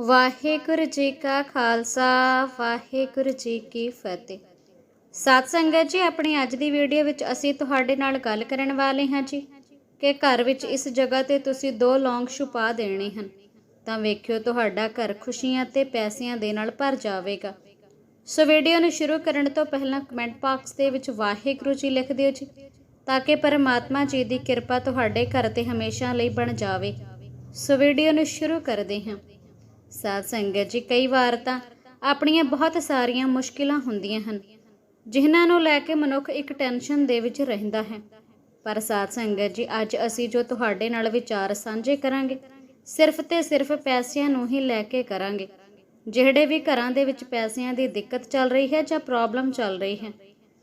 ਵਾਹਿਗੁਰੂ ਜੀ ਕਾ ਖਾਲਸਾ, ਵਾਹਿਗੁਰੂ ਜੀ ਕੀ ਫਤਿਹ। ਸਾਧ ਸੰਗਤ ਜੀ, ਆਪਣੀ ਅੱਜ ਦੀ ਵੀਡੀਓ ਵਿੱਚ ਅਸੀਂ ਤੁਹਾਡੇ ਨਾਲ ਗੱਲ ਕਰਨ ਵਾਲੇ ਹਾਂ ਜੀ ਕਿ ਘਰ ਵਿੱਚ ਇਸ ਜਗ੍ਹਾ ਤੇ ਤੁਸੀਂ ਦੋ ਲੌਂਗ ਛੁਪਾ ਦੇਣੇ ਹਨ। ਤਾਂ ਵੇਖਿਓ ਤੁਹਾਡਾ ਘਰ ਖੁਸ਼ੀਆਂ ਤੇ ਪੈਸਿਆਂ ਦੇ ਨਾਲ ਭਰ ਜਾਵੇਗਾ। ਸੋ ਵੀਡੀਓ ਨੂੰ ਸ਼ੁਰੂ ਕਰਨ ਤੋਂ ਪਹਿਲਾਂ ਕਮੈਂਟ ਬਾਕਸ ਦੇ ਵਿੱਚ ਵਾਹਿਗੁਰੂ ਜੀ ਲਿਖ ਦਿਓ ਜੀ, ਤਾਂ ਕਿ ਪਰਮਾਤਮਾ ਜੀ ਦੀ ਕਿਰਪਾ ਤੁਹਾਡੇ ਘਰ ਤੇ ਹਮੇਸ਼ਾ ਲਈ ਬਣ ਜਾਵੇ। ਸੋ ਵੀਡੀਓ ਨੂੰ ਸ਼ੁਰੂ ਕਰਦੇ ਹਾਂ। ਸਾਧ ਸੰਗਤ ਜੀ, ਕਈ ਵਾਰ ਤਾਂ ਆਪਣੀਆਂ ਬਹੁਤ ਸਾਰੀਆਂ ਮੁਸ਼ਕਿਲਾਂ ਹੁੰਦੀਆਂ ਹਨ, ਜਿਨ੍ਹਾਂ ਨੂੰ ਲੈ ਕੇ ਮਨੁੱਖ ਇੱਕ ਟੈਨਸ਼ਨ ਦੇ ਵਿੱਚ ਰਹਿੰਦਾ ਹੈ। ਪਰ ਸਾਧ ਸੰਗਤ ਜੀ, ਅੱਜ ਅਸੀਂ ਜੋ ਤੁਹਾਡੇ ਨਾਲ ਵਿਚਾਰ ਸਾਂਝੇ ਕਰਾਂਗੇ, ਸਿਰਫ ਤੇ ਸਿਰਫ ਪੈਸਿਆਂ ਨੂੰ ਹੀ ਲੈ ਕੇ ਕਰਾਂਗੇ, ਜਿਹੜੇ ਵੀ ਘਰਾਂ ਦੇ ਵਿੱਚ ਪੈਸਿਆਂ ਦੀ ਦਿੱਕਤ ਚੱਲ ਰਹੀ ਹੈ ਜਾਂ ਪ੍ਰੋਬਲਮ ਚੱਲ ਰਹੀ ਹੈ,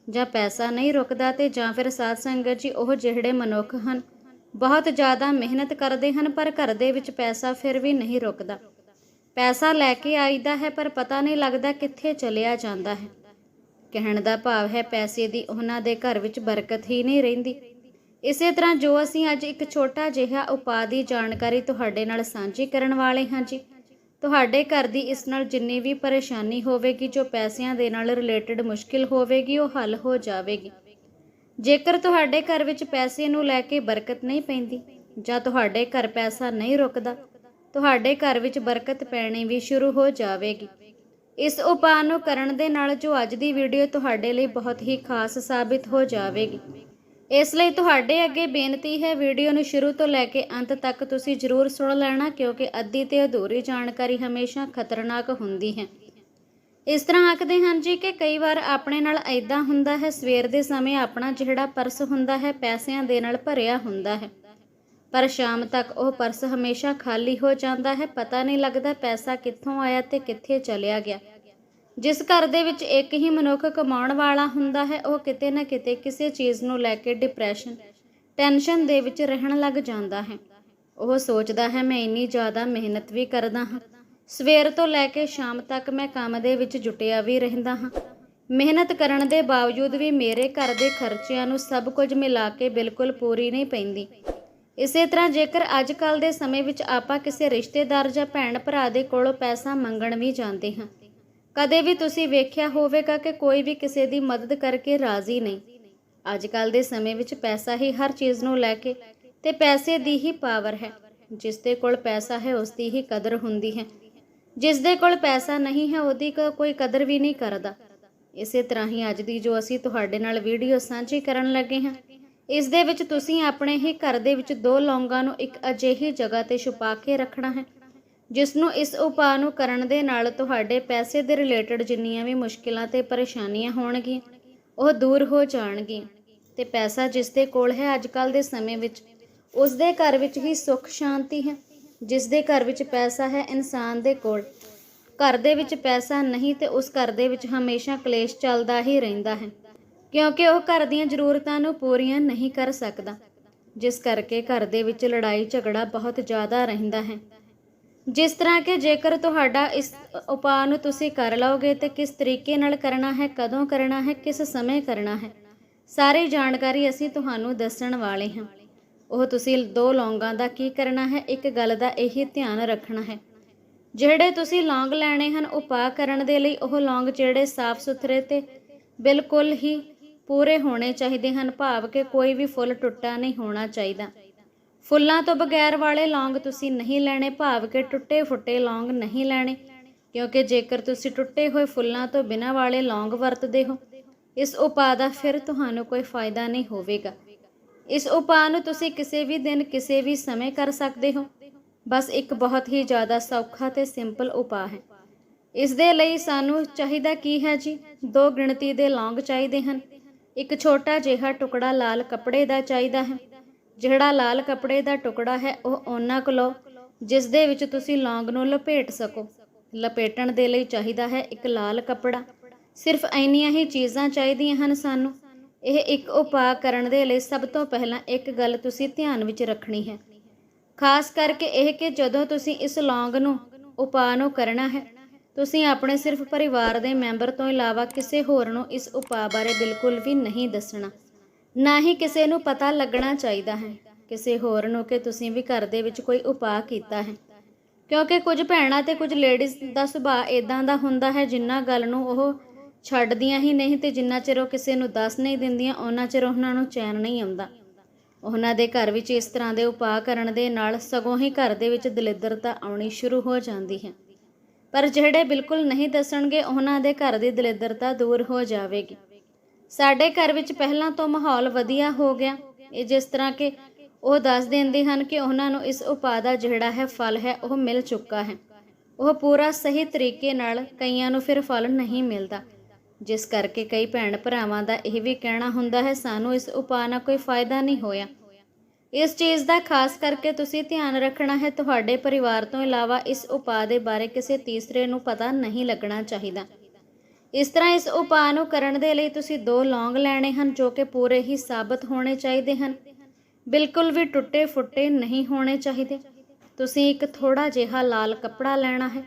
ਜਾਂ ਪੈਸਾ ਨਹੀਂ ਰੁਕਦਾ ਤੇ ਜਾਂ ਫਿਰ ਸਾਧ ਸੰਗਤ ਜੀ, ਉਹ ਜਿਹੜੇ ਮਨੁੱਖ ਹਨ, ਬਹੁਤ ਜ਼ਿਆਦਾ ਮਿਹਨਤ ਕਰਦੇ ਹਨ, ਪਰ ਘਰ ਦੇ ਵਿੱਚ ਪੈਸਾ ਫਿਰ ਵੀ ਨਹੀਂ ਰੁਕਦਾ। ਪੈਸਾ ਲੈ ਕੇ ਆਈਦਾ ਹੈ, ਪਰ ਪਤਾ ਨਹੀਂ ਲੱਗਦਾ ਕਿੱਥੇ ਚਲਿਆ ਜਾਂਦਾ ਹੈ। ਕਹਿਣ ਦਾ ਭਾਵ ਹੈ, ਪੈਸੇ ਦੀ ਉਹਨਾਂ ਦੇ ਘਰ ਵਿੱਚ ਬਰਕਤ ਹੀ ਨਹੀਂ ਰਹਿੰਦੀ। ਇਸੇ ਤਰ੍ਹਾਂ ਜੋ ਅਸੀਂ ਅੱਜ ਇੱਕ ਛੋਟਾ ਜਿਹਾ ਉਪਾਅ ਦੀ ਜਾਣਕਾਰੀ ਤੁਹਾਡੇ ਨਾਲ ਸਾਂਝੀ ਕਰਨ ਵਾਲੇ ਹਾਂ ਜੀ, ਤੁਹਾਡੇ ਘਰ ਦੀ ਇਸ ਨਾਲ ਜਿੰਨੀ ਵੀ ਪਰੇਸ਼ਾਨੀ ਹੋਵੇਗੀ, ਜੋ ਪੈਸਿਆਂ ਦੇ ਨਾਲ ਰਿਲੇਟਡ ਮੁਸ਼ਕਿਲ ਹੋਵੇਗੀ, ਉਹ ਹੱਲ ਹੋ ਜਾਵੇਗੀ। ਜੇਕਰ ਤੁਹਾਡੇ ਘਰ ਵਿੱਚ ਪੈਸੇ ਨੂੰ ਲੈ ਕੇ ਬਰਕਤ ਨਹੀਂ ਪੈਂਦੀ ਜਾਂ ਤੁਹਾਡੇ ਘਰ ਪੈਸਾ ਨਹੀਂ ਰੁਕਦਾ ਤੁਹਾਡੇ ਘਰ ਵਿੱਚ ਬਰਕਤ ਪੈਣੀ ਵੀ ਸ਼ੁਰੂ ਹੋ ਜਾਵੇਗੀ। ਇਸ ਉਪਾਅ ਨੂੰ ਕਰਨ ਦੇ ਨਾਲ ਜੋ ਅੱਜ ਦੀ ਵੀਡੀਓ ਤੁਹਾਡੇ ਲਈ ਬਹੁਤ ਹੀ ਖਾਸ ਸਾਬਿਤ ਹੋ ਜਾਵੇਗੀ। ਇਸ ਲਈ ਤੁਹਾਡੇ ਅੱਗੇ ਬੇਨਤੀ ਹੈ, ਵੀਡੀਓ ਨੂੰ ਸ਼ੁਰੂ ਤੋਂ ਲੈ ਕੇ ਅੰਤ ਤੱਕ ਤੁਸੀਂ ਜ਼ਰੂਰ ਸੁਣ ਲੈਣਾ, ਕਿਉਂਕਿ ਅੱਧੀ ਤੇ ਅਧੂਰੀ ਜਾਣਕਾਰੀ ਹਮੇਸ਼ਾ ਖਤਰਨਾਕ ਹੁੰਦੀ ਹੈ। ਇਸ ਤਰ੍ਹਾਂ ਆਖਦੇ ਹਨ ਜੀ ਕਿ ਕਈ ਵਾਰ ਆਪਣੇ ਨਾਲ ਐਦਾਂ ਹੁੰਦਾ ਹੈ, ਸਵੇਰ ਦੇ ਸਮੇਂ ਆਪਣਾ ਜਿਹੜਾ ਪਰਸ ਹੁੰਦਾ ਹੈ, ਪੈਸਿਆਂ ਦੇ ਨਾਲ ਭਰਿਆ ਹੁੰਦਾ ਹੈ। ਪਰ ਸ਼ਾਮ ਤੱਕ ਉਹ ਪਰਸ ਹਮੇਸ਼ਾ ਖਾਲੀ ਹੋ ਜਾਂਦਾ ਹੈ, ਪਤਾ ਨਹੀਂ ਲੱਗਦਾ ਪੈਸਾ ਕਿੱਥੋਂ ਆਇਆ ਤੇ ਕਿੱਥੇ ਚਲਿਆ ਗਿਆ। ਜਿਸ ਘਰ ਦੇ ਵਿੱਚ ਇੱਕ ਹੀ ਮਨੁੱਖ ਕਮਾਉਣ ਵਾਲਾ ਹੁੰਦਾ ਹੈ, ਉਹ ਕਿਤੇ ਨਾ ਕਿਤੇ ਕਿਸੇ ਚੀਜ਼ ਨੂੰ ਲੈ ਕੇ ਡਿਪਰੈਸ਼ਨ ਟੈਨਸ਼ਨ ਦੇ ਵਿੱਚ ਰਹਿਣ ਲੱਗ ਜਾਂਦਾ ਹੈ। ਉਹ ਸੋਚਦਾ ਹੈ, ਮੈਂ ਇੰਨੀ ਜ਼ਿਆਦਾ ਮਿਹਨਤ ਵੀ ਕਰਦਾ ਹਾਂ। ਸਵੇਰ ਤੋਂ ਲੈ ਕੇ ਸ਼ਾਮ ਤੱਕ ਮੈਂ ਕੰਮ ਦੇ ਵਿੱਚ ਜੁਟਿਆ ਵੀ ਰਹਿੰਦਾ ਹਾਂ। ਮਿਹਨਤ ਕਰਨ ਦੇ ਬਾਵਜੂਦ ਵੀ ਮੇਰੇ ਘਰ ਦੇ ਖਰਚਿਆਂ ਨੂੰ ਸਭ ਕੁਝ ਮਿਲਾ ਕੇ ਬਿਲਕੁਲ ਪੂਰੀ ਨਹੀਂ ਪੈਂਦੀ। ਇਸੇ ਤਰ੍ਹਾਂ ਜੇਕਰ ਅੱਜ ਕੱਲ ਦੇ ਸਮੇਂ ਵਿੱਚ ਆਪਾਂ ਕਿਸੇ ਰਿਸ਼ਤੇਦਾਰ ਜਾਂ ਭੈਣ ਭਰਾ ਦੇ ਕੋਲੋਂ ਪੈਸਾ ਮੰਗਣ ਵੀ ਜਾਂਦੇ ਹਾਂ, ਕਦੇ ਵੀ ਤੁਸੀਂ ਵੇਖਿਆ ਹੋਵੇਗਾ ਕਿ ਕੋਈ ਵੀ ਕਿਸੇ ਦੀ ਮਦਦ ਕਰਕੇ ਰਾਜ਼ੀ ਨਹੀਂ। ਅੱਜ ਕੱਲ ਦੇ ਸਮੇਂ ਵਿੱਚ ਪੈਸਾ ਹੀ ਹਰ ਚੀਜ਼ ਨੂੰ ਲੈ ਕੇ ਤੇ ਪੈਸੇ ਦੀ ਹੀ ਪਾਵਰ ਹੈ। ਜਿਸ ਦੇ ਕੋਲ ਪੈਸਾ ਹੈ, ਉਸ ਦੀ ਹੀ ਕਦਰ ਹੁੰਦੀ ਹੈ। ਜਿਸ ਦੇ ਕੋਲ ਪੈਸਾ ਨਹੀਂ ਹੈ, ਉਹਦੀ ਕੋਈ ਕਦਰ ਵੀ ਨਹੀਂ ਕਰਦਾ। ਇਸੇ ਤਰ੍ਹਾਂ ਹੀ ਅੱਜ ਦੀ ਜੋ ਅਸੀਂ ਤੁਹਾਡੇ ਨਾਲ ਵੀਡੀਓ ਸਾਂਝੀ ਕਰਨ ਲੱਗੇ ਹਾਂ ਇਸ ਦੇ ਵਿੱਚ ਤੁਸੀਂ ਆਪਣੇ ਹੀ ਘਰ ਦੇ ਵਿੱਚ ਦੋ ਲੌਂਗਾਂ ਨੂੰ ਇੱਕ ਅਜਿਹੀ ਜਗ੍ਹਾ ਤੇ ਛੁਪਾ ਕੇ ਰੱਖਣਾ ਹੈ ਜਿਸ ਨੂੰ ਇਸ ਉਪਾਅ ਨੂੰ ਕਰਨ ਦੇ ਨਾਲ ਤੁਹਾਡੇ ਪੈਸੇ ਦੇ ਰਿਲੇਟਡ ਜਿੰਨੀਆਂ ਵੀ ਮੁਸ਼ਕਿਲਾਂ ਤੇ ਪਰੇਸ਼ਾਨੀਆਂ ਹੋਣਗੀਆਂ, ਉਹ ਦੂਰ ਹੋ ਜਾਣਗੀਆਂ। ਤੇ ਪੈਸਾ ਜਿਸ ਦੇ ਕੋਲ ਹੈ ਅੱਜ ਕੱਲ ਦੇ ਸਮੇਂ ਵਿੱਚ, ਉਸ ਦੇ ਘਰ ਵਿੱਚ ਹੀ ਸੁੱਖ ਸ਼ਾਂਤੀ ਹੈ, ਜਿਸ ਦੇ ਘਰ ਵਿੱਚ ਪੈਸਾ ਹੈ ਇਨਸਾਨ ਦੇ ਕੋਲ। ਘਰ ਦੇ ਵਿੱਚ ਪੈਸਾ ਨਹੀਂ ਤੇ ਉਸ ਘਰ ਦੇ ਵਿੱਚ ਹਮੇਸ਼ਾ ਕਲੇਸ਼ ਚੱਲਦਾ ਹੀ ਰਹਿੰਦਾ ਹੈ। ਕਿਉਂਕਿ ਉਹ ਘਰ ਦੀਆਂ ਜ਼ਰੂਰਤਾਂ ਨੂੰ ਪੂਰੀਆਂ ਨਹੀਂ ਕਰ ਸਕਦਾ। ਜਿਸ ਕਰਕੇ ਘਰ ਦੇ ਵਿੱਚ ਲੜਾਈ ਝਗੜਾ ਬਹੁਤ ਜ਼ਿਆਦਾ ਰਹਿੰਦਾ ਹੈ। ਜਿਸ ਤਰ੍ਹਾਂ ਕਿ ਜੇਕਰ ਤੁਹਾਡਾ ਇਸ ਉਪਾਅ ਨੂੰ ਤੁਸੀਂ ਕਰ ਲਓਗੇ ਤੇ ਕਿਸ ਤਰੀਕੇ ਨਾਲ ਕਰਨਾ ਹੈ, ਕਦੋਂ ਕਰਨਾ ਹੈ, ਕਿਸ ਸਮੇਂ ਕਰਨਾ ਹੈ, ਸਾਰੀ ਜਾਣਕਾਰੀ ਅਸੀਂ ਤੁਹਾਨੂੰ ਦੱਸਣ ਵਾਲੇ ਹਾਂ। ਉਹ ਤੁਸੀਂ ਦੋ ਲੌਂਗਾਂ ਦਾ ਕੀ ਕਰਨਾ ਹੈ, ਇੱਕ ਗੱਲ ਦਾ ਇਹੀ ਧਿਆਨ ਰੱਖਣਾ ਹੈ। ਜਿਹੜੇ ਤੁਸੀਂ ਲੌਂਗ ਲੈਣੇ ਹਨ ਉਪਾਅ ਕਰਨ ਦੇ ਲਈ ਉਹ ਲੌਂਗ ਜਿਹੜੇ ਸਾਫ਼ ਸੁਥਰੇ ਤੇ ਬਿਲਕੁਲ ਹੀ ਪੂਰੇ ਹੋਣੇ ਚਾਹੀਦੇ ਹਨ, ਭਾਵ ਕਿ ਕੋਈ ਵੀ ਫੁੱਲ ਟੁੱਟਾ ਨਹੀਂ ਹੋਣਾ ਚਾਹੀਦਾ। ਫੁੱਲਾਂ ਤੋਂ ਬਗੈਰ ਵਾਲੇ ਲੌਂਗ ਤੁਸੀਂ ਨਹੀਂ ਲੈਣੇ, ਭਾਵ ਕਿ ਟੁੱਟੇ ਫੁੱਟੇ ਲੌਂਗ ਨਹੀਂ ਲੈਣੇ, ਕਿਉਂਕਿ ਜੇਕਰ ਤੁਸੀਂ ਟੁੱਟੇ ਹੋਏ ਫੁੱਲਾਂ ਤੋਂ ਬਿਨਾਂ ਵਾਲੇ ਲੌਂਗ ਵਰਤਦੇ ਹੋ, ਇਸ ਉਪਾਅ ਦਾ ਫਿਰ ਤੁਹਾਨੂੰ ਕੋਈ ਫਾਇਦਾ ਨਹੀਂ ਹੋਵੇਗਾ। ਇਸ ਉਪਾਅ ਨੂੰ ਤੁਸੀਂ ਕਿਸੇ ਵੀ ਦਿਨ, ਕਿਸੇ ਵੀ ਸਮੇਂ ਕਰ ਸਕਦੇ ਹੋ। ਬਸ ਇੱਕ ਬਹੁਤ ਹੀ ਜ਼ਿਆਦਾ ਸੌਖਾ ਤੇ ਸਿੰਪਲ ਉਪਾਅ ਹੈ। ਇਸ ਦੇ ਲਈ ਸਾਨੂੰ ਚਾਹੀਦਾ ਕੀ ਹੈ ਜੀ? ਦੋ ਗਿਣਤੀ ਦੇ ਲੌਂਗ ਚਾਹੀਦੇ ਹਨ। ਇੱਕ ਛੋਟਾ ਜਿਹਾ ਟੁਕੜਾ ਲਾਲ ਕੱਪੜੇ ਦਾ ਚਾਹੀਦਾ ਹੈ। ਜਿਹੜਾ ਲਾਲ ਕੱਪੜੇ ਦਾ ਟੁਕੜਾ ਹੈ, ਉਹ ਓਨਾ ਕੁ ਲਓ, ਜਿਸ ਦੇ ਵਿੱਚ ਤੁਸੀਂ ਲੌਂਗ ਨੂੰ ਲਪੇਟ ਸਕੋ। ਲਪੇਟਣ ਦੇ ਲਈ ਚਾਹੀਦਾ ਹੈ ਇੱਕ ਲਾਲ ਕੱਪੜਾ। ਸਿਰਫ ਇੰਨੀਆਂ ਹੀ ਚੀਜ਼ਾਂ ਚਾਹੀਦੀਆਂ ਹਨ ਸਾਨੂੰ। ਇਹ ਇੱਕ ਉਪਾਅ ਕਰਨ ਦੇ ਲਈ ਸਭ ਤੋਂ ਪਹਿਲਾਂ ਇੱਕ ਗੱਲ ਤੁਸੀਂ ਧਿਆਨ ਵਿੱਚ ਰੱਖਣੀ ਹੈ। ਖਾਸ ਕਰਕੇ ਇਹ ਕਿ ਜਦੋਂ ਤੁਸੀਂ ਇਸ ਲੌਂਗ ਨੂੰ, ਉਪਾਅ ਨੂੰ ਕਰਨਾ ਹੈ ਤੁਸੀਂ ਆਪਣੇ ਸਿਰਫ ਪਰਿਵਾਰ ਦੇ ਮੈਂਬਰ ਤੋਂ ਇਲਾਵਾ ਕਿਸੇ ਹੋਰ ਨੂੰ ਇਸ ਉਪਾਅ ਬਾਰੇ ਬਿਲਕੁਲ ਵੀ ਨਹੀਂ ਦੱਸਣਾ। ਨਾ ਹੀ ਕਿਸੇ ਨੂੰ ਪਤਾ ਲੱਗਣਾ ਚਾਹੀਦਾ ਹੈ। ਕਿਸੇ ਹੋਰ ਨੂੰ ਕਿ ਤੁਸੀਂ ਵੀ ਘਰ ਦੇ ਵਿੱਚ ਕੋਈ ਉਪਾਅ ਕੀਤਾ ਹੈ। ਕਿਉਂਕਿ ਕੁਝ ਭੈਣਾਂ ਤੇ ਕੁਝ ਲੇਡੀਜ਼ ਦਾ ਸੁਭਾਅ ਇਦਾਂ ਦਾ ਹੁੰਦਾ ਹੈ ਜਿੰਨਾ ਗੱਲ ਨੂੰ ਉਹ ਛੱਡਦੀਆਂ ਹੀ ਨਹੀਂ ਤੇ ਜਿੰਨਾ ਚਿਰ ਉਹ ਕਿਸੇ ਨੂੰ ਦੱਸ ਨਹੀਂ ਦਿੰਦੀਆਂ, ਉਹਨਾਂ ਚਿਰ ਉਹਨਾਂ ਨੂੰ ਚੈਨ ਨਹੀਂ ਆਉਂਦਾ। ਉਹਨਾਂ ਦੇ ਘਰ ਵਿੱਚ ਇਸ ਤਰ੍ਹਾਂ ਦੇ ਉਪਾਅ ਕਰਨ ਦੇ ਨਾਲ ਸਗੋਂ ਹੀ ਘਰ ਦੇ ਵਿੱਚ ਦਲਿੱਦਰਤਾ ਆਉਣੀ ਸ਼ੁਰੂ ਹੋ ਜਾਂਦੀ ਹੈ। ਪਰ ਜਿਹੜੇ ਬਿਲਕੁਲ ਨਹੀਂ ਦੱਸਣਗੇ, ਉਹਨਾਂ ਦੇ ਘਰ ਦੀ ਦਲਿੱਦਰਤਾ ਦੂਰ ਹੋ ਜਾਵੇਗੀ। ਸਾਡੇ ਘਰ ਵਿੱਚ ਪਹਿਲਾਂ ਤੋਂ ਮਾਹੌਲ ਵਧੀਆ ਹੋ ਗਿਆ। ਇਹ ਜਿਸ ਤਰ੍ਹਾਂ ਕਿ ਉਹ ਦੱਸ ਦਿੰਦੇ ਹਨ ਕਿ ਉਹਨਾਂ ਨੂੰ ਇਸ ਉਪਾਅ ਦਾ ਜਿਹੜਾ ਹੈ ਫਲ ਹੈ, ਉਹ ਮਿਲ ਚੁੱਕਾ ਹੈ। ਉਹ ਪੂਰਾ ਸਹੀ ਤਰੀਕੇ ਨਾਲ ਕਈਆਂ ਨੂੰ ਫਿਰ ਫਲ ਨਹੀਂ ਮਿਲਦਾ। ਜਿਸ ਕਰਕੇ ਕਈ ਭੈਣ ਭਰਾਵਾਂ ਦਾ ਇਹ ਵੀ ਕਹਿਣਾ ਹੁੰਦਾ ਹੈ, ਸਾਨੂੰ ਇਸ ਉਪਾਅ ਨਾਲ ਕੋਈ ਫਾਇਦਾ ਨਹੀਂ ਹੋਇਆ। ਇਸ ਚੀਜ਼ ਦਾ ਖਾਸ ਕਰਕੇ ਤੁਸੀਂ ਧਿਆਨ ਰੱਖਣਾ ਹੈ, ਤੁਹਾਡੇ ਪਰਿਵਾਰ ਤੋਂ ਇਲਾਵਾ ਇਸ ਉਪਾਅ ਦੇ ਬਾਰੇ ਕਿਸੇ ਤੀਸਰੇ ਨੂੰ ਪਤਾ ਨਹੀਂ ਲੱਗਣਾ ਚਾਹੀਦਾ। ਇਸ ਤਰ੍ਹਾਂ ਇਸ ਉਪਾਅ ਨੂੰ ਕਰਨ ਦੇ ਲਈ ਤੁਸੀਂ ਦੋ ਲੌਂਗ ਲੈਣੇ ਹਨ, ਜੋ ਕਿ ਪੂਰੇ ਹੀ ਸਾਬਤ ਹੋਣੇ ਚਾਹੀਦੇ ਹਨ। ਬਿਲਕੁਲ ਵੀ ਟੁੱਟੇ ਫੁੱਟੇ ਨਹੀਂ ਹੋਣੇ ਚਾਹੀਦੇ। ਤੁਸੀਂ ਇੱਕ ਥੋੜਾ ਜਿਹਾ ਲਾਲ ਕੱਪੜਾ ਲੈਣਾ ਹੈ।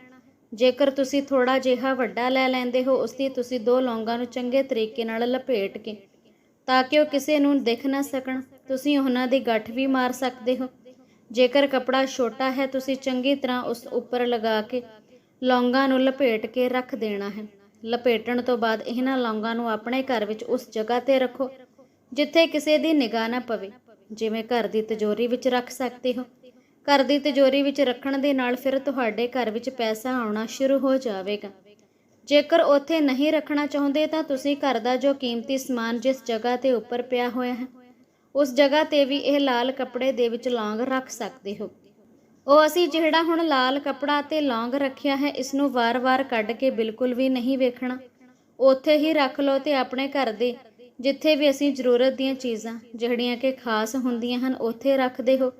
ਜੇਕਰ ਤੁਸੀਂ ਥੋੜਾ ਜਿਹਾ ਵੱਡਾ ਲੈ ਲੈਂਦੇ ਹੋ ਉਸ ਦੀ ਤੁਸੀਂ ਦੋ ਲੌਂਗਾਂ ਨੂੰ ਚੰਗੇ ਤਰੀਕੇ ਨਾਲ ਲਪੇਟ ਕੇ ਤਾਂ ਕਿ ਉਹ ਕਿਸੇ ਨੂੰ ਦਿਖ ਨਾ ਸਕਣ। ਤੁਸੀਂ ਉਹਨਾਂ ਦੀ ਗੱਠ ਵੀ ਮਾਰ ਸਕਦੇ ਹੋ। ਜੇਕਰ ਕਪੜਾ ਛੋਟਾ ਹੈ, ਤੁਸੀਂ ਚੰਗੀ ਤਰ੍ਹਾਂ ਉਸ ਉੱਪਰ ਲਗਾ ਕੇ ਲੌਂਗਾਂ ਨੂੰ ਲਪੇਟ ਕੇ ਰੱਖ ਦੇਣਾ ਹੈ। ਲਪੇਟਣ ਤੋਂ ਬਾਅਦ ਇਹਨਾਂ ਲੌਂਗਾਂ ਨੂੰ ਆਪਣੇ ਘਰ ਵਿੱਚ ਉਸ ਜਗ੍ਹਾ ਤੇ ਰੱਖੋ, ਜਿੱਥੇ ਕਿਸੇ ਦੀ ਨਿਗਾਹ ਨਾ ਪਵੇ। ਜਿਵੇਂ ਘਰ ਦੀ ਤਿਜੋਰੀ ਵਿੱਚ ਰੱਖ ਸਕਦੇ ਹੋ। ਘਰ ਦੀ ਤਿਜੋਰੀ ਵਿੱਚ ਰੱਖਣ ਦੇ ਨਾਲ ਫਿਰ ਤੁਹਾਡੇ ਘਰ ਵਿੱਚ ਪੈਸਾ ਆਉਣਾ ਸ਼ੁਰੂ ਹੋ ਜਾਵੇਗਾ। ਜੇਕਰ ਉੱਥੇ ਨਹੀਂ ਰੱਖਣਾ ਚਾਹੁੰਦੇ ਤਾਂ ਤੁਸੀਂ ਘਰ ਦਾ ਜੋ ਕੀਮਤੀ ਸਮਾਨ ਜਿਸ ਜਗ੍ਹਾ ਤੇ ਉੱਪਰ ਪਿਆ ਹੋਇਆ ਹੈ, ਉਸ ਜਗ੍ਹਾ ਤੇ ਵੀ ਇਹ ਲਾਲ ਕੱਪੜੇ ਦੇ ਵਿੱਚ ਲੌਂਗ ਰੱਖ ਸਕਦੇ ਹੋ। ਉਹ ਅਸੀਂ ਜਿਹੜਾ ਹੁਣ ਲਾਲ ਕੱਪੜਾ ਤੇ ਲੌਂਗ ਰੱਖਿਆ ਹੈ, ਇਸ ਨੂੰ ਵਾਰ-ਵਾਰ ਕੱਢ ਕੇ ਬਿਲਕੁਲ ਵੀ ਨਹੀਂ ਵੇਖਣਾ। ਉੱਥੇ ਹੀ ਰੱਖ ਲਓ ਤੇ ਆਪਣੇ ਘਰ ਦੇ ਜਿੱਥੇ ਵੀ ਅਸੀਂ ਜ਼ਰੂਰਤ ਦੀਆਂ ਚੀਜ਼ਾਂ, ਜਿਹੜੀਆਂ ਕਿ ਖਾਸ ਹੁੰਦੀਆਂ ਹਨ, ਉੱਥੇ ਰੱਖਦੇ ਹੋ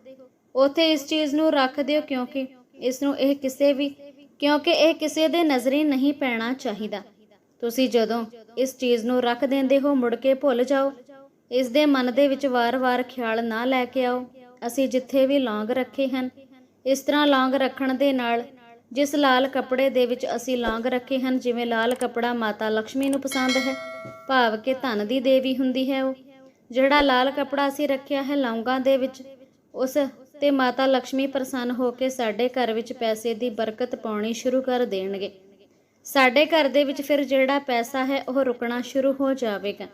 ਉੱਥੇ ਇਸ ਚੀਜ਼ ਨੂੰ ਰੱਖ ਦਿਓ ਕਿਉਂਕਿ ਇਸ ਨੂੰ ਇਹ ਕਿਸੇ ਵੀ ਕਿਉਂਕਿ ਇਹ ਕਿਸੇ ਦੇ ਨਜ਼ਰੀ ਨਹੀਂ ਪੈਣਾ ਚਾਹੀਦਾ। ਤੁਸੀਂ ਜਦੋਂ ਇਸ ਚੀਜ਼ ਨੂੰ ਰੱਖ ਦਿੰਦੇ ਹੋ, ਮੁੜ ਕੇ ਭੁੱਲ ਜਾਓ। ਇਸ ਦੇ ਮਨ ਦੇ ਵਿੱਚ ਵਾਰ-ਵਾਰ ਖਿਆਲ ਨਾ ਲੈ ਕੇ ਆਓ। ਅਸੀਂ ਜਿੱਥੇ ਵੀ ਲੌਂਗ ਰੱਖੇ ਹਨ, ਇਸ ਤਰ੍ਹਾਂ ਲੌਂਗ ਰੱਖਣ ਦੇ ਨਾਲ ਜਿਸ ਲਾਲ ਕੱਪੜੇ ਦੇ ਵਿੱਚ ਅਸੀਂ ਲੌਂਗ ਰੱਖੇ ਹਨ, ਜਿਵੇਂ ਲਾਲ ਕੱਪੜਾ ਮਾਤਾ ਲక్ష్ਮੀ ਨੂੰ ਪਸੰਦ ਹੈ, ਭਾਵ ਕਿ ਧਨ ਦੀ ਦੇਵੀ ਹੁੰਦੀ ਹੈ ਉਹ। ਜਿਹੜਾ ਲਾਲ ਕੱਪੜਾ ਅਸੀਂ ਰੱਖਿਆ ਹੈ ਲੌਂਗਾਂ ਦੇ ਵਿੱਚ, ਉਸ ਤੇ ਮਾਤਾ ਲక్ష్ਮੀ ਪ੍ਰਸੰਨ ਹੋ ਕੇ ਸਾਡੇ ਘਰ ਵਿੱਚ ਪੈਸੇ ਦੀ ਬਰਕਤ ਪਾਉਣੀ ਸ਼ੁਰੂ ਕਰ ਦੇਣਗੇ। ਸਾਡੇ ਘਰ ਦੇ ਵਿੱਚ ਫਿਰ ਜਿਹੜਾ ਪੈਸਾ ਹੈ, ਉਹ ਰੁਕਣਾ ਸ਼ੁਰੂ ਹੋ ਜਾਵੇਗਾ।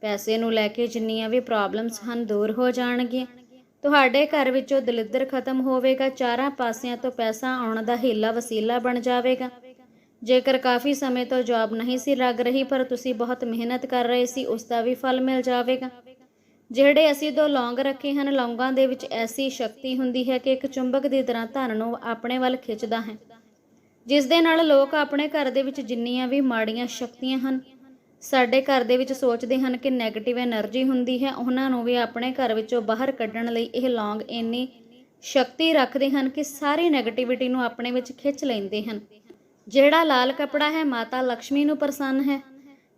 ਪੈਸੇ ਨੂੰ ਲੈ ਕੇ ਜਿੰਨੀਆਂ ਵੀ ਪ੍ਰੋਬਲਮਸ ਹਨ, ਦੂਰ ਹੋ ਜਾਣਗੀਆਂ। ਤੁਹਾਡੇ ਘਰ ਵਿੱਚੋਂ ਦਲਿੱਦਰ ਖਤਮ ਹੋਵੇਗਾ। ਚਾਰਾਂ ਪਾਸਿਆਂ ਤੋਂ ਪੈਸਾ ਆਉਣ ਦਾ ਹੀਲਾ ਵਸੀਲਾ ਬਣ ਜਾਵੇਗਾ। ਜੇਕਰ ਕਾਫੀ ਸਮੇਂ ਤੋਂ ਜੌਬ ਨਹੀਂ ਸੀ ਲੱਗ ਰਹੀ, ਪਰ ਤੁਸੀਂ ਬਹੁਤ ਮਿਹਨਤ ਕਰ ਰਹੇ ਸੀ, ਉਸ ਦਾ ਵੀ ਫਲ ਮਿਲ ਜਾਵੇਗਾ। ਜਿਹੜੇ ਅਸੀਂ ਦੋ ਲੌਂਗ ਰੱਖੇ ਹਨ, ਲੌਂਗਾਂ ਦੇ ਵਿੱਚ ਐਸੀ ਸ਼ਕਤੀ ਹੁੰਦੀ ਹੈ ਕਿ ਇੱਕ ਚੁੰਬਕ ਦੀ ਤਰ੍ਹਾਂ ਧਨ ਨੂੰ ਆਪਣੇ ਵੱਲ ਖਿੱਚਦਾ ਹੈ, ਜਿਸ ਦੇ ਨਾਲ ਲੋਕ ਆਪਣੇ ਘਰ ਦੇ ਵਿੱਚ ਜਿੰਨੀਆਂ ਵੀ ਮਾੜੀਆਂ ਸ਼ਕਤੀਆਂ ਹਨ, ਸਾਡੇ ਘਰ ਦੇ ਵਿੱਚ ਸੋਚਦੇ ਹਨ ਕਿ ਨੈਗੇਟਿਵ એનર્ਜੀ ਹੁੰਦੀ ਹੈ, ਉਹਨਾਂ ਨੂੰ ਵੀ ਆਪਣੇ ਘਰ ਵਿੱਚੋਂ ਬਾਹਰ ਕੱਢਣ ਲਈ ਇਹ ਲੌਂਗ ਇੰਨੀ ਸ਼ਕਤੀ ਰੱਖਦੇ ਹਨ ਕਿ ਸਾਰੀ ਨੈਗੇਟਿਵਿਟੀ ਨੂੰ ਆਪਣੇ ਵਿੱਚ ਖਿੱਚ ਲੈਂਦੇ ਹਨ। ਜਿਹੜਾ ਲਾਲ ਕਪੜਾ ਹੈ, ਮਾਤਾ ਲక్ష్ਮੀ ਨੂੰ ਪ੍ਰਸੰਨ ਹੈ।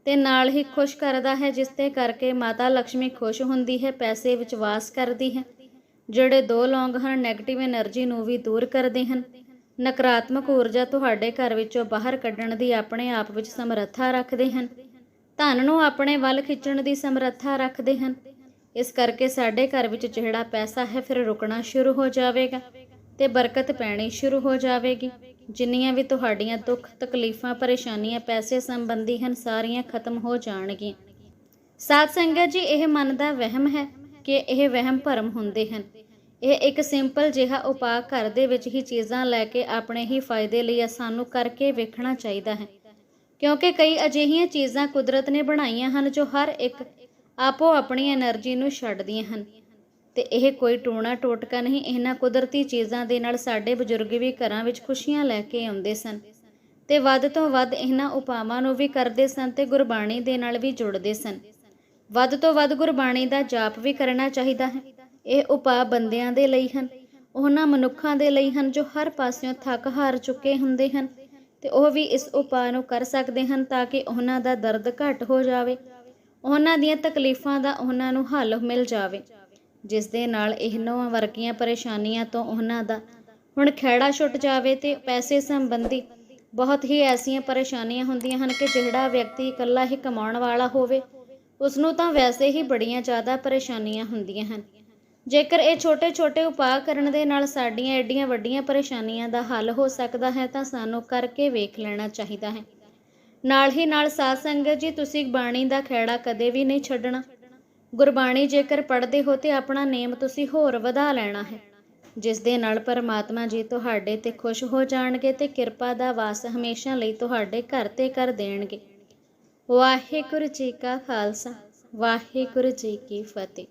ਤੇ ਨਾਲ ਹੀ ਖੁਸ਼ ਕਰਦਾ ਹੈ, ਜਿਸ ਤੇ ਕਰਕੇ ਮਾਤਾ ਲక్ష్ਮੀ ਖੁਸ਼ ਹੁੰਦੀ ਹੈ, ਪੈਸੇ ਵਿੱਚ ਵਾਸ ਕਰਦੀ ਹੈ। ਜਿਹੜੇ ਦੋ ਲੌਂਗ ਹਨ ਨੈਗੇਟਿਵ એનર્ਜੀ ਨੂੰ ਵੀ ਦੂਰ ਕਰਦੇ ਹਨ। ਨਕਾਰਾਤਮਕ ਊਰਜਾ ਤੁਹਾਡੇ ਘਰ ਵਿੱਚੋਂ ਬਾਹਰ ਕੱਢਣ ਦੀ ਆਪਣੇ ਆਪ ਵਿੱਚ ਸਮਰੱਥਾ ਰੱਖਦੇ ਹਨ। ਧਨ ਨੂੰ ਆਪਣੇ ਵੱਲ ਖਿੱਚਣ ਦੀ ਸਮਰੱਥਾ ਰੱਖਦੇ ਹਨ। ਇਸ ਕਰਕੇ ਸਾਡੇ ਘਰ ਵਿੱਚ ਜਿਹੜਾ ਪੈਸਾ ਹੈ, ਫਿਰ ਰੁਕਣਾ ਸ਼ੁਰੂ ਹੋ ਜਾਵੇਗਾ ਤੇ ਬਰਕਤ ਪੈਣੀ ਸ਼ੁਰੂ ਹੋ ਜਾਵੇਗੀ। ਜਿੰਨੀਆਂ ਵੀ ਤੁਹਾਡੀਆਂ ਦੁੱਖ, ਤਕਲੀਫਾਂ, ਪਰੇਸ਼ਾਨੀਆਂ, ਪੈਸੇ ਸੰਬੰਧੀ ਹਨ, ਸਾਰੀਆਂ ਖਤਮ ਹੋ ਜਾਣਗੀਆਂ। ਸਾਧ ਸੰਗਤ ਜੀ, ਇਹ ਮਨ ਦਾ ਵਹਿਮ ਹੈ ਕਿ ਇਹ ਵਹਿਮ ਭਰਮ ਹੁੰਦੇ ਹਨ। ਇਹ ਇੱਕ ਸਿੰਪਲ ਜਿਹਾ ਉਪਾਅ ਘਰ ਦੇ ਵਿੱਚ ਹੀ ਚੀਜ਼ਾਂ ਲੈ ਕੇ ਆਪਣੇ ਹੀ ਫਾਇਦੇ ਲਈ ਸਾਨੂੰ ਕਰਕੇ ਵੇਖਣਾ ਚਾਹੀਦਾ ਹੈ। ਕਿਉਂਕਿ ਕਈ ਅਜਿਹੀਆਂ ਚੀਜ਼ਾਂ ਕੁਦਰਤ ਨੇ ਬਣਾਈਆਂ ਹਨ ਜੋ ਹਰ ਇੱਕ ਆਪੋ ਆਪਣੀ એનર્ਜੀ ਨੂੰ ਛੱਡਦੀਆਂ ਹਨ। ਤੇ ਇਹ ਕੋਈ ਟੂਣਾ ਟੋਟਕਾ ਨਹੀਂ, ਇਹਨਾਂ ਕੁਦਰਤੀ ਚੀਜ਼ਾਂ ਦੇ ਨਾਲ ਸਾਡੇ ਬਜ਼ੁਰਗ ਵੀ ਘਰਾਂ ਵਿੱਚ ਖੁਸ਼ੀਆਂ ਲੈ ਕੇ ਆਉਂਦੇ ਸਨ ਤੇ ਵੱਧ ਤੋਂ ਵੱਧ ਇਹਨਾਂ ਉਪਾਵਾਂ ਨੂੰ ਵੀ ਕਰਦੇ ਸਨ ਤੇ ਗੁਰਬਾਣੀ ਦੇ ਨਾਲ ਵੀ ਜੁੜਦੇ ਸਨ। ਵੱਧ ਤੋਂ ਵੱਧ ਗੁਰਬਾਣੀ ਦਾ ਜਾਪ ਵੀ ਕਰਨਾ ਚਾਹੀਦਾ ਹੈ। ਇਹ ਉਪਾਅ ਬੰਦਿਆਂ ਦੇ ਲਈ ਹਨ, ਉਹਨਾਂ ਮਨੁੱਖਾਂ ਦੇ ਲਈ ਹਨ ਜੋ ਹਰ ਪਾਸਿਓਂ ਥੱਕ ਹਾਰ ਚੁੱਕੇ ਹੁੰਦੇ ਹਨ ਤੇ ਉਹ ਵੀ ਇਸ ਉਪਾਅ ਨੂੰ ਕਰ ਸਕਦੇ ਹਨ ਤਾਂ ਕਿ ਉਹਨਾਂ ਦਾ ਦਰਦ ਘਟ ਹੋ ਜਾਵੇ, ਉਹਨਾਂ ਦੀਆਂ ਤਕਲੀਫਾਂ ਦਾ ਉਹਨਾਂ ਨੂੰ ਹੱਲ ਮਿਲ ਜਾਵੇ। ਜਿਸ ਦੇ ਨਾਲ ਇਹਨਾਂ ਵਰਗੀਆਂ ਪਰੇਸ਼ਾਨੀਆਂ ਤੋਂ ਉਹਨਾਂ ਦਾ ਹੁਣ ਖਹਿੜਾ ਛੁੱਟ ਜਾਵੇ ਤੇ ਪੈਸੇ ਸੰਬੰਧੀ ਬਹੁਤ ਹੀ ਐਸੀਆਂ ਪਰੇਸ਼ਾਨੀਆਂ ਹੁੰਦੀਆਂ ਹਨ ਕਿ ਜਿਹੜਾ ਵਿਅਕਤੀ ਇਕੱਲਾ ਹੀ ਕਮਾਉਣ ਵਾਲਾ ਹੋਵੇ ਉਸ ਨੂੰ ਤਾਂ ਵੈਸੇ ਹੀ ਬੜੀਆਂ ਜ਼ਿਆਦਾ ਪਰੇਸ਼ਾਨੀਆਂ ਹੁੰਦੀਆਂ ਹਨ। ਜੇਕਰ ਇਹ ਛੋਟੇ-ਛੋਟੇ ਉਪਾਅ ਕਰਨ ਦੇ ਨਾਲ ਸਾਡੀਆਂ ਐਡੀਆਂ ਵੱਡੀਆਂ ਪਰੇਸ਼ਾਨੀਆਂ ਦਾ ਹੱਲ ਹੋ ਸਕਦਾ ਹੈ ਤਾਂ ਸਾਨੂੰ ਕਰਕੇ ਵੇਖ ਲੈਣਾ ਚਾਹੀਦਾ ਹੈ। ਨਾਲ ਹੀ ਨਾਲ ਸਾਧ ਸੰਗਤ ਜੀ, ਤੁਸੀਂ ਬਾਣੀ ਦਾ ਖੇੜਾ ਕਦੇ ਵੀ ਨਹੀਂ ਛੱਡਣਾ। ਗੁਰਬਾਣੀ ਜੇਕਰ ਪੜ੍ਹਦੇ ਹੋ ਤੇ ਆਪਣਾ ਨੇਮ ਤੁਸੀਂ ਹੋਰ ਵਧਾ ਲੈਣਾ ਹੈ। ਜਿਸ ਦੇ ਨਾਲ ਪਰਮਾਤਮਾ ਜੀ ਤੁਹਾਡੇ ਤੇ ਖੁਸ਼ ਹੋ ਜਾਣਗੇ ਤੇ ਕਿਰਪਾ ਦਾ ਵਾਸ ਹਮੇਸ਼ਾ ਲਈ ਤੁਹਾਡੇ ਘਰ ਤੇ ਕਰ ਦੇਣਗੇ। ਵਾਹਿਗੁਰੂ ਜੀ ਕਾ ਖਾਲਸਾ, ਵਾਹਿਗੁਰੂ ਜੀ ਕੀ ਫਤਿਹ।